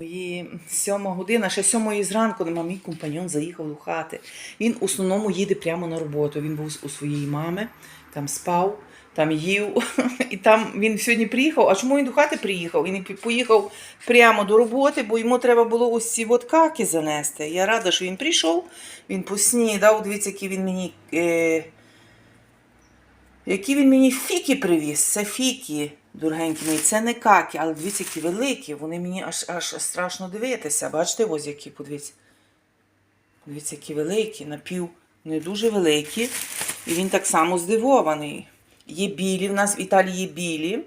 І сьома година, ще сьомої зранку нема мій компаньон заїхав до хати. Він в основному їде прямо на роботу. Він був у своєї мами, там спав, там їв. І там він сьогодні приїхав. А чому він до хати приїхав? Він поїхав прямо до роботи, бо йому треба було ось ці от каки занести. Я рада, що він прийшов, він поснідав. Дивіться, які він мені. Е... Які він мені фіки привіз, це фіки, дорогенькі мої, це не каки, але дивіться, які великі, вони мені аж аж страшно дивитися. Бачите, ось які, подивіться. Дивіться, які великі, напів не дуже великі. І він так само здивований. Є білі, в нас в Італії є білі,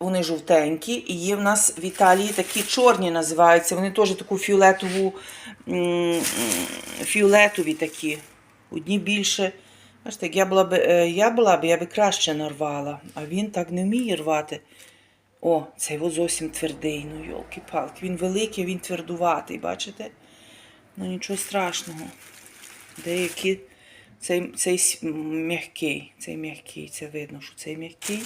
вони жовтенькі, і є в нас в Італії такі чорні називаються. Вони теж таку фіолетову, фіолетові такі. Одні більше. Бачите, як я була б, е, я була б, я би краще нарвала, а він так не вміє рвати. О, цей ось зовсім твердий, ну йолки-палки. Він великий, він твердуватий, бачите? Ну нічого страшного. Деякі. Цей, цей м'який, цей м'який, це видно, що цей м'який,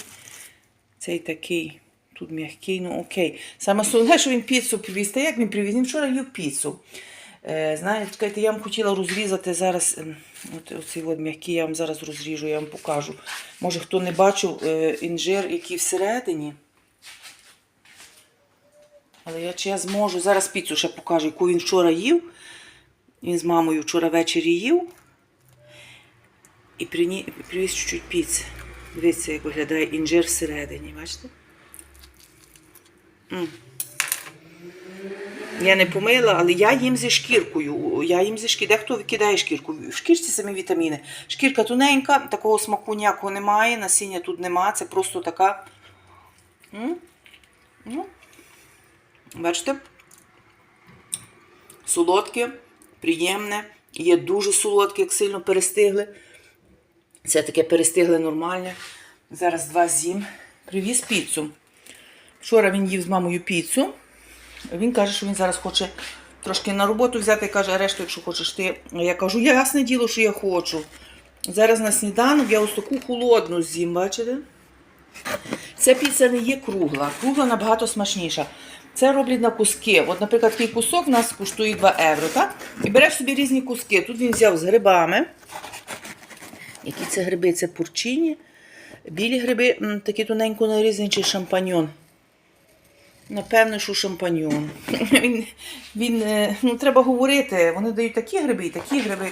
цей такий. Тут м'який, ну окей. Саме основне, що він піцу привіз. Та як він привіз? Він вчора їв піцу. Е, знаєте, я вам хотіла розрізати зараз. От оцей от м'який я вам зараз розріжу, я вам покажу. Може, хто не бачив е, інжир, який всередині. Але я чи я зможу зараз піцу ще покажу, яку він вчора їв. Він з мамою вчора ввечері їв. І привіз чуть-чуть піци. Дивіться, як виглядає інжир всередині, бачите? М. Я не помила, але я їм зі шкіркою. Я їм зі шкіркою. Дехто викидає шкірку. В шкірці самі вітаміни. Шкірка тоненька, такого смаку ніякого немає, насіння тут нема, це просто така. Ну. Бачите? Солодке, приємне. Є дуже солодке, як сильно перестигли. Це таке перестигле нормальне. Зараз два зім. Привіз піцу. Вчора він їв з мамою піцу. Він каже, що він зараз хоче трошки на роботу взяти і каже, решту, якщо хочеш ти. Я кажу, ясне діло, що я хочу. Зараз на сніданок я ось таку холодну з'їм, бачите? Ця піца не є кругла. Кругла набагато смачніша. Це роблять на куски. От, наприклад, такий кусок у нас коштує 2 євро, так? І береш собі різні куски. Тут він взяв з грибами. Які це гриби? Це пурчині. Білі гриби, такі тоненько нарізані, чи шампаньон. Напевно, що шампаньон. Він, він, е, ну, треба говорити, вони дають такі гриби і такі гриби.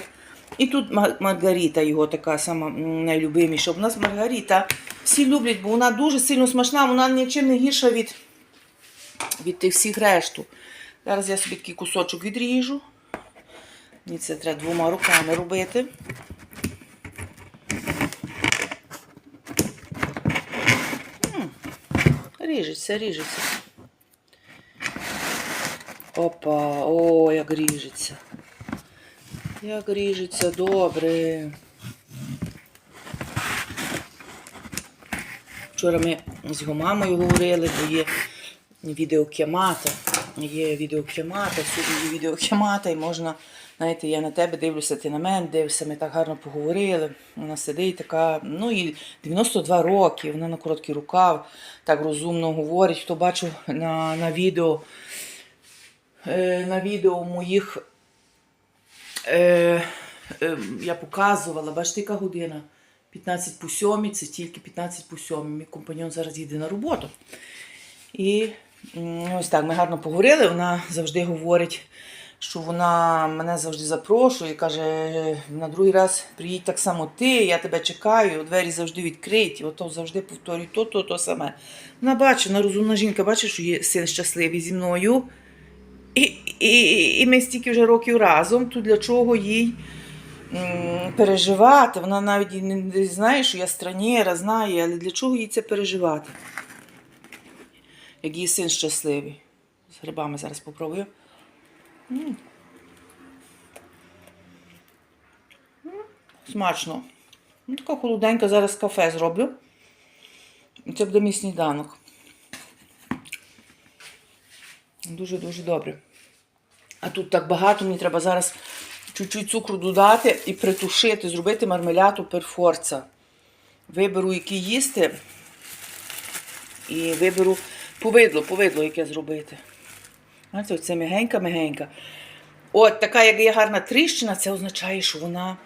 І тут ма- Маргарита його така сама найлюбиміша. У нас Маргарита всі люблять, бо вона дуже сильно смачна, вона нічим не гірша від, від тих всіх решту. Зараз я собі такий кусочок відріжу. Мені це треба двома руками робити. Ріжеться, ріжеться. Опа, о, як ріжеться. Як ріжеться, добре. Вчора ми з його мамою говорили, бо є відеокемата. Є відеокемата, сьогодні є відеокемата, і можна, знаєте, я на тебе дивлюся, ти на мене дивишся, ми так гарно поговорили. Вона сидить така, ну і 92 роки, вона на короткий рукав, так розумно говорить. Хто бачив на, на відео, на відео моїх е, е, я показувала, бачите, яка година? 15 по 7, це тільки 15 по 7. Мій компаньон зараз їде на роботу. І ось так, ми гарно поговорили. Вона завжди говорить, що вона мене завжди запрошує, каже, на другий раз приїдь так само ти, я тебе чекаю, двері завжди відкриті, ото завжди повторюю то, то, то саме. Вона бачить, вона розумна жінка, бачить, що є син щасливий зі мною. І, і, ми стільки вже років разом, то для чого їй м, переживати? Вона навіть не, знає, що я странєра, знає, але для чого їй це переживати? Як її син щасливий. З грибами зараз попробую. М, Смачно. Ну, така холоденька, зараз кафе зроблю. Це буде мій сніданок. Дуже-дуже добре. А тут так багато, мені треба зараз чуть-чуть цукру додати і притушити, зробити мармеляду перфорца. Виберу, який їсти. І виберу повидло, повидло, яке зробити. Бачите, оце мягенька-мягенька. От така, як є гарна тріщина, це означає, що вона,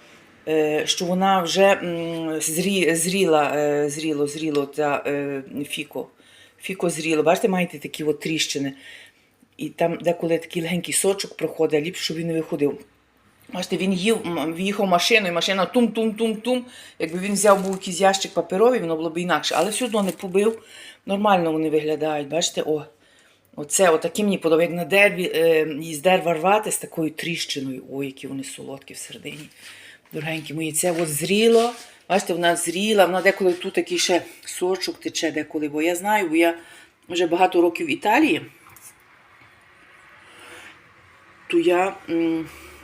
е, що вона вже зрі, зріла, е, зріло, зріло та е, фіко. Фіко зріло. Бачите, маєте такі от тріщини. І там деколи такий легенький сочок проходить, ліпше, щоб він не виходив. Бачите, він їв, в'їхав машиною, машина тум-тум-тум-тум. Якби він взяв був якийсь ящик паперовий, воно було б інакше. Але все одно не побив. Нормально вони виглядають. Бачите, о. Оце, отакі мені подобається, як на дереві, е, із дерева рвати з такою тріщиною. Ой, які вони солодкі всередині. Дорогенькі мої, це от зріло. Бачите, вона зріла, вона деколи тут такий ще сочок тече деколи. Бо я знаю, бо я вже багато років в Італії то я,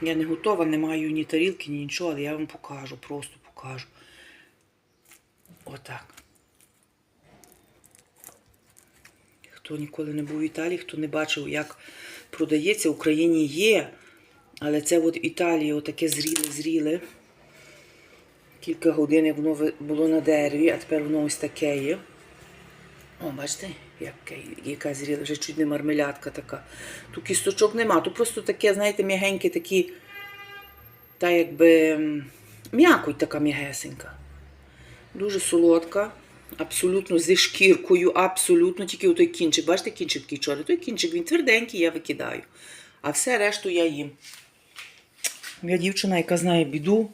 я не готова, не маю ні тарілки, ні нічого, але я вам покажу, просто покажу. Отак. Хто ніколи не був в Італії, хто не бачив, як продається, в Україні є. Але це от Італії отаке зріле, зріле. Кілька годин воно було на дереві, а тепер воно ось таке є. О, бачите, яка зріла, вже чуть не мармелядка така. Тут кісточок нема, тут просто таке, знаєте, м'ягеньке такі, та якби м'якоть така м'ягесенька. Дуже солодка, абсолютно зі шкіркою, абсолютно, тільки отой кінчик. Бачите, кінчик такий чорний. Той кінчик він тверденький, я викидаю. А все решту я їм. Я дівчина, яка знає біду.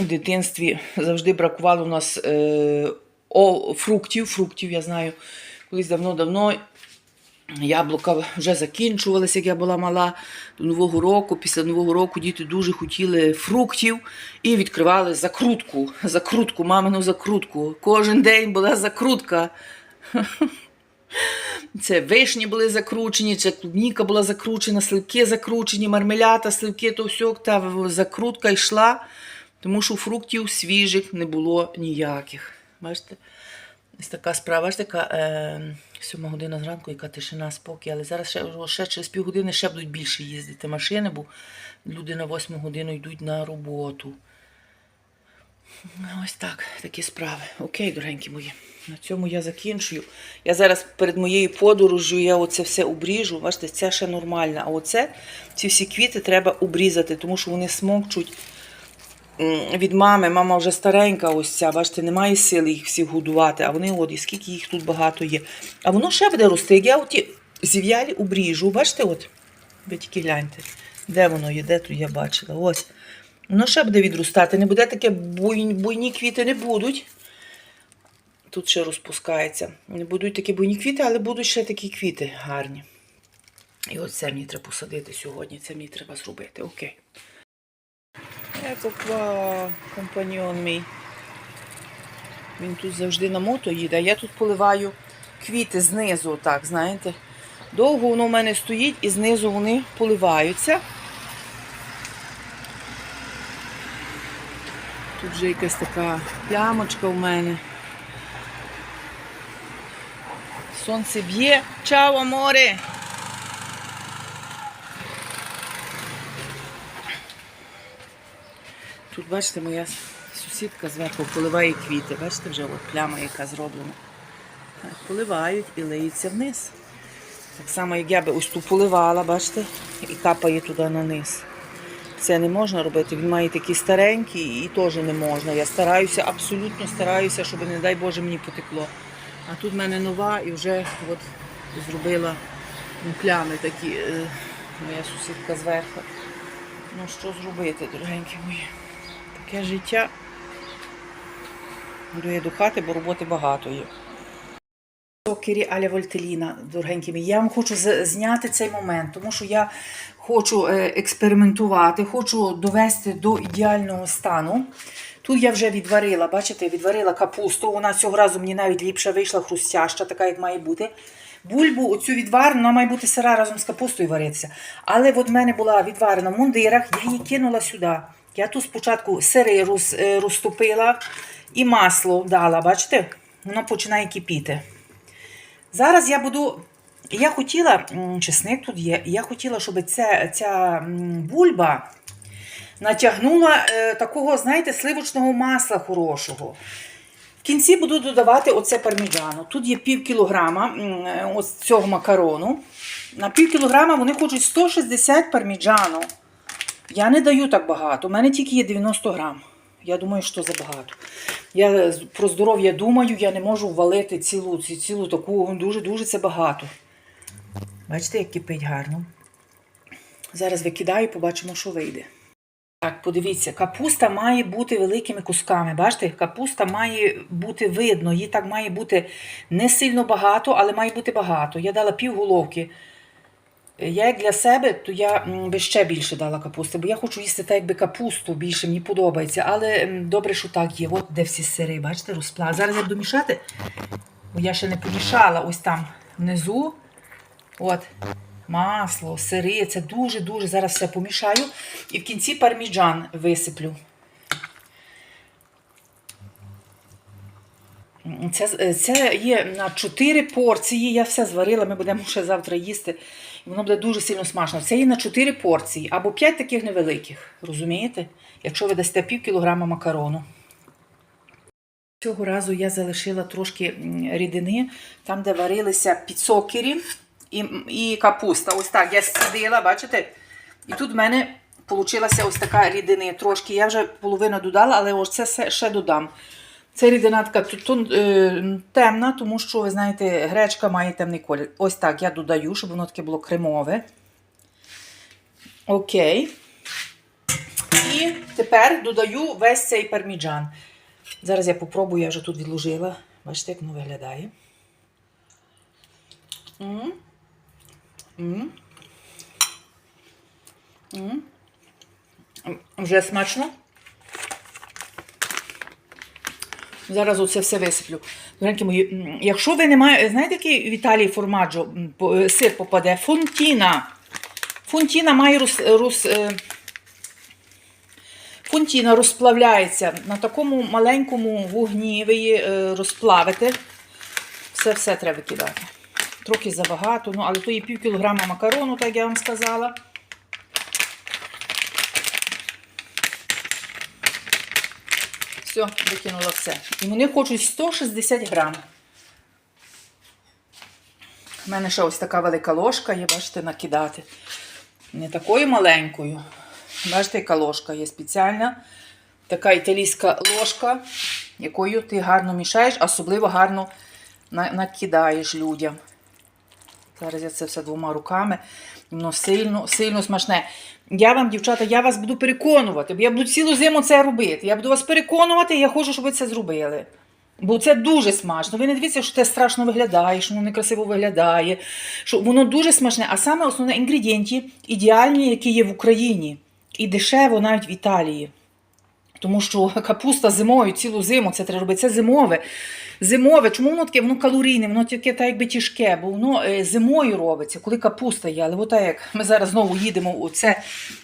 В дитинстві завжди бракувало у нас е, о, фруктів. Фруктів, я знаю, колись давно-давно яблука вже закінчувалися, як я була мала до Нового року. Після Нового року діти дуже хотіли фруктів і відкривали закрутку. Закрутку, мамину закрутку. Кожен день була закрутка. Це вишні були закручені, це клубніка була закручена, сливки закручені, мармелята, сливки, то все, та закрутка йшла, тому що фруктів свіжих не було ніяких. Бачите? Ось така справа, бачите, така е, сьома година зранку, яка тишина, спокій, але зараз ще, ще через півгодини ще будуть більше їздити машини, бо люди на восьму годину йдуть на роботу. Ось так, такі справи. Окей, дорогенькі мої. На цьому я закінчую. Я зараз перед моєю подорожю я оце все обріжу. Бачите, це ще нормально. А оце, ці всі квіти треба обрізати, тому що вони смокчуть від мами. Мама вже старенька, ось ця, бачите, немає сили їх всіх годувати. А вони от, і скільки їх тут багато є. А воно ще буде рости. Як я оті зів'ялі обріжу, бачите, от, ви тільки гляньте, де воно є, де тут я бачила. Ось. Воно ще буде відростати. Не буде таке буйні, буйні квіти не будуть. Тут ще розпускається. Не будуть такі буйні квіти, але будуть ще такі квіти гарні. І ось це мені треба посадити сьогодні. Це мені треба зробити. Окей. Ето ква, компаньон мій. Він тут завжди на мото їде, я тут поливаю квіти знизу, так, знаєте. Довго воно в мене стоїть і знизу вони поливаються. Тут вже якась така плямочка в мене. Сонце б'є. Чао, аморе! Бачите, моя сусідка зверху поливає квіти. Бачите, вже от пляма, яка зроблена. Так, поливають і лиються вниз. Так само, як я би ось ту поливала, бачите, і капає туди на низ. Це не можна робити. Він має такі старенькі і теж не можна. Я стараюся, абсолютно стараюся, щоб, не дай Боже, мені потекло. А тут в мене нова і вже от зробила ну, плями такі, е, моя сусідка зверху. Ну що зробити, дорогенькі мої? Таке життя. Йду я до хати, бо роботи багато є. Сокері Аля Вольтеліна, дорогенькі мої. Я вам хочу зняти цей момент, тому що я хочу е, експериментувати, хочу довести до ідеального стану. Тут я вже відварила, бачите, відварила капусту. Вона цього разу мені навіть ліпше вийшла, хрустяща, така, як має бути. Бульбу, оцю відварену, вона має бути сира разом з капустою варитися. Але от в мене була відварена в мундирах, я її кинула сюди. Я тут спочатку сири роз, е, розтопила і масло дала, бачите? Воно починає кипіти. Зараз я буду. Я хотіла, чесник тут є, я хотіла, щоб ця, ця бульба натягнула е, такого, знаєте, сливочного масла хорошого. В кінці буду додавати оце парміджано. Тут є пів кілограма е, ось цього макарону. на пів кілограма вони хочуть 160 парміджану. Я не даю так багато. У мене тільки є 90 грам. Я думаю, що забагато. Я про здоров'я думаю, я не можу валити цілу, цілу таку. Дуже-дуже це багато. Бачите, як кипить гарно. Зараз викидаю, побачимо, що вийде. Так, подивіться, капуста має бути великими кусками. Бачите, капуста має бути видно, її так має бути не сильно багато, але має бути багато. Я дала пів головки. Я як для себе, то я би ще більше дала капусти, бо я хочу їсти так, якби капусту більше, мені подобається. Але добре, що так є. От де всі сири, бачите, розпла. Зараз я буду мішати, бо я ще не помішала ось там внизу. От, масло, сири, це дуже-дуже зараз все помішаю. І в кінці парміджан висиплю. Це, це є на 4 порції. Я все зварила, ми будемо ще завтра їсти. І воно буде дуже сильно смачно. Це є на 4 порції або 5 таких невеликих. Розумієте? Якщо ви дасте пів кілограма макарону. Цього разу я залишила трошки рідини, там, де варилися підсокері і, і капуста. Ось так я сидила, бачите? І тут в мене вийшла ось така рідини трошки. Я вже половину додала, але ось це ще додам. Це рідина така е, темна, тому що, ви знаєте, гречка має темний колір. Ось так я додаю, щоб воно таке було кремове. Окей. І тепер додаю весь цей парміджан. Зараз я попробую, я вже тут відложила. Бачите, як воно виглядає. М. М. Вже смачно. Зараз оце все висиплю. Дорогенькі мої, якщо ви не маєте, знаєте, який в Італії формаджо е, сир попаде? Фунтіна. Фунтіна має роз, роз, е, Фунтіна розплавляється. На такому маленькому вогні ви її е, розплавите. Все-все треба кидати. Трохи забагато, ну, але то є пів кілограма макарону, так я вам сказала. Все, викинула все. І вони хочуть 160 грам. У мене ще ось така велика ложка є, бачите, накидати. Не такою маленькою. Бачите, яка ложка є спеціальна. Така італійська ложка, якою ти гарно мішаєш, особливо гарно накидаєш людям. Зараз я це все двома руками. Воно сильно, сильно смачне. Я вам, дівчата, я вас буду переконувати, бо я буду цілу зиму це робити. Я буду вас переконувати, і я хочу, щоб ви це зробили. Бо це дуже смачно. Ви не дивіться, що це страшно виглядає, що воно некрасиво виглядає, що воно дуже смачне. А саме основне інгредієнти ідеальні, які є в Україні. І дешево навіть в Італії. Тому що капуста зимою, цілу зиму це треба робити. Це зимове. Зимове, чому воно таке? Воно калорійне, воно таке так якби тяжке, бо воно е, зимою робиться, коли капуста є. Але так як ми зараз знову їдемо у це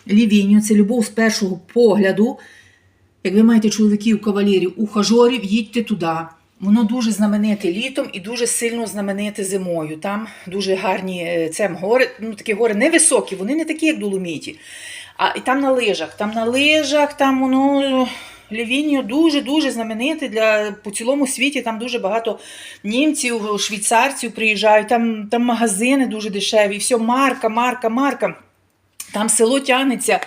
лівіню, це любов з першого погляду. Як ви маєте чоловіків, кавалерів, ухажорів, їдьте туди. Воно дуже знамените літом і дуже сильно знамените зимою. Там дуже гарні е, це гори, ну такі гори невисокі, вони не такі, як Доломіті. А і там на лижах. Там на лижах, там воно Лівінію дуже-дуже знамените для по цілому світі. Там дуже багато німців, швейцарців приїжджають, там, там магазини дуже дешеві. Все, марка, марка, марка. Там село тягнеться,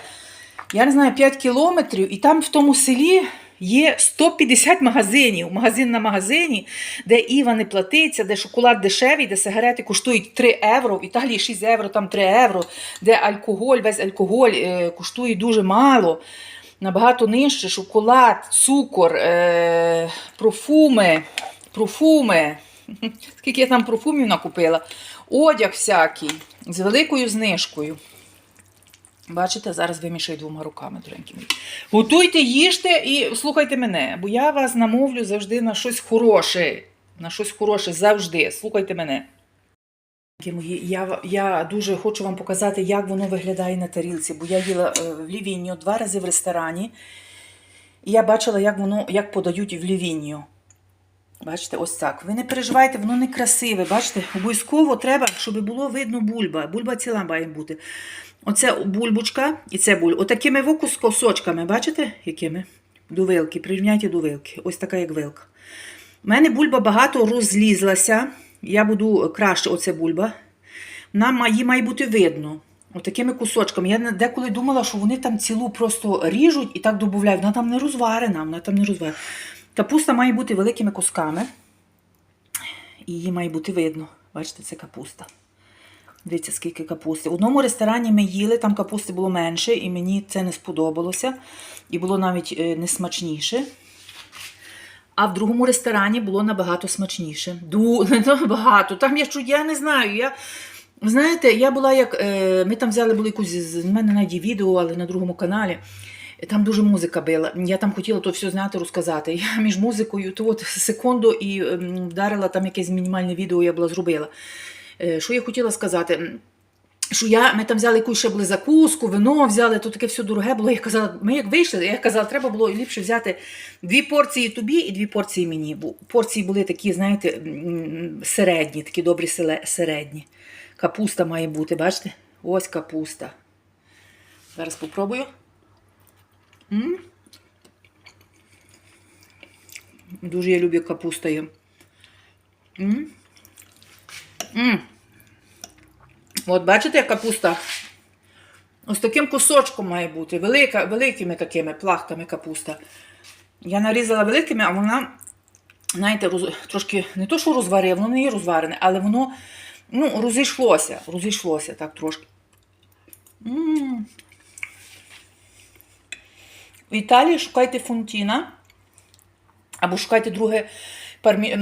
я не знаю, 5 кілометрів, і там в тому селі є 150 магазинів. Магазин на магазині, де Іва не платиться, де шоколад дешевий, де сигарети коштують 3 євро, в Італії 6 євро, там 3 євро, де алкоголь, весь алкоголь е, коштує дуже мало. Набагато нижче шоколад, цукор, е, профуми, профуми. Скільки я там профумів накупила, одяг всякий з великою знижкою. Бачите, зараз вимішаю двома руками, доренькі мої. Готуйте, їжте і слухайте мене, бо я вас намовлю завжди на щось хороше. На щось хороше завжди. Слухайте мене. Мої, Я, я дуже хочу вам показати, як воно виглядає на тарілці, бо я їла е, в Лівіньо два рази в ресторані. І я бачила, як воно як подають в Лівіньо. Бачите, ось так. Ви не переживайте, воно не красиве. Бачите, обов'язково треба, щоб було видно бульба. Бульба ціла має бути. Оце бульбочка і це буль. Отакими вуку з косочками, бачите, якими? До вилки, прирівняйте до вилки. Ось така, як вилка. У мене бульба багато розлізлася. Я буду краще, оце бульба. Вона її має бути видно. Отакими кусочками. Я деколи думала, що вони там цілу просто ріжуть і так додають. Вона там не розварена, вона там не розварена. Капуста має бути великими кусками. І її має бути видно. Бачите, це капуста. Дивіться, скільки капусти. В одному ресторані ми їли, там капусти було менше, і мені це не сподобалося. І було навіть е, несмачніше. А в другому ресторані було набагато смачніше. Ду, набагато. Там я чу, я не знаю. Я, знаєте, я була як. Е, ми там взяли були якусь з мене навіть відео, але на другому каналі. Там дуже музика била. Я там хотіла то все знати, розказати. Я між музикою, то от секунду і ем, вдарила там якесь мінімальне відео, я була зробила. Е, Що я хотіла сказати? Що я, ми там взяли якусь ще були закуску, вино взяли, то таке все дороге було. Я казала, ми як вийшли, я казала, треба було ліпше взяти дві порції тобі і дві порції мені. Бо порції були такі, знаєте, середні, такі добрі середні. Капуста має бути, бачите? Ось капуста. Зараз попробую. М? Дуже я люблю капусту. їм. М? М. От бачите, як капуста? Ось таким кусочком має бути. Велика, великими такими плахками капуста. Я нарізала великими, а вона, знаєте, роз, трошки не то, що розварила, воно не є розварене, але воно ну, розійшлося. Розійшлося так трошки. м В Італії шукайте фунтіна. Або шукайте друге пармі...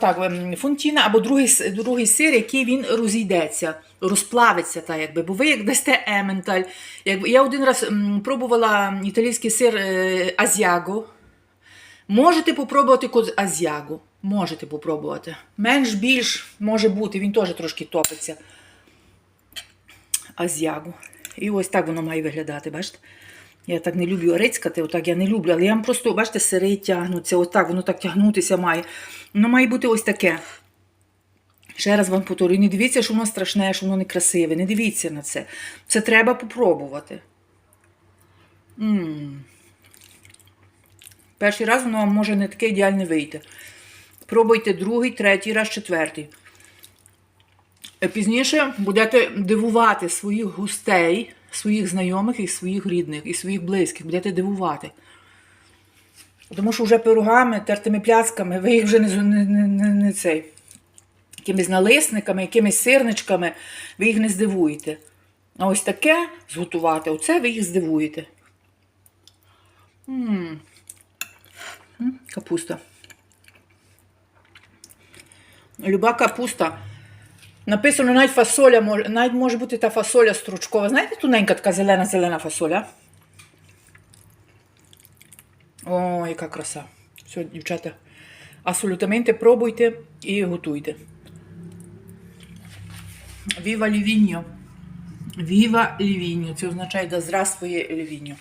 так, ем, фунтіна, або другий, другий сир, який він розійдеться, розплавиться, так, якби. Бо ви як дасте ементаль. Якби... Я один раз пробувала італійський сир е, азіаго. Можете попробувати код азіаго. Можете попробувати. Менш більш може бути, він теж трошки топиться. Азіаго. І ось так воно має виглядати, бачите? Я так не люблю рицькати, отак я не люблю, але я вам просто, бачите, сири тягнуться, отак, воно так тягнутися має. Воно має бути ось таке. Ще раз вам повторюю, не дивіться, що воно страшне, що воно некрасиве. Не дивіться на це. Це треба попробувати. м Перший раз воно вам може не таке ідеальне вийти. Пробуйте другий, третій раз, четвертий. Е, Пізніше будете дивувати своїх гостей, своїх знайомих і своїх рідних, і своїх близьких. Будете дивувати. Тому що вже пирогами, тертими пляцками, ви їх вже не, не, не, не, цей. Якимись налисниками, якимись сирничками, ви їх не здивуєте. А ось таке зготувати, оце ви їх здивуєте. М. М, Капуста. Люба капуста. Написано навіть фасоля, навіть може бути та фасоля стручкова. Знаєте, тоненька така зелена-зелена фасоля? О, яка краса. Все, дівчата, абсолютamente пробуйте і готуйте. Віва Лівіньо. Віва Лівіньо. Це означає да здравствує Лівіньо.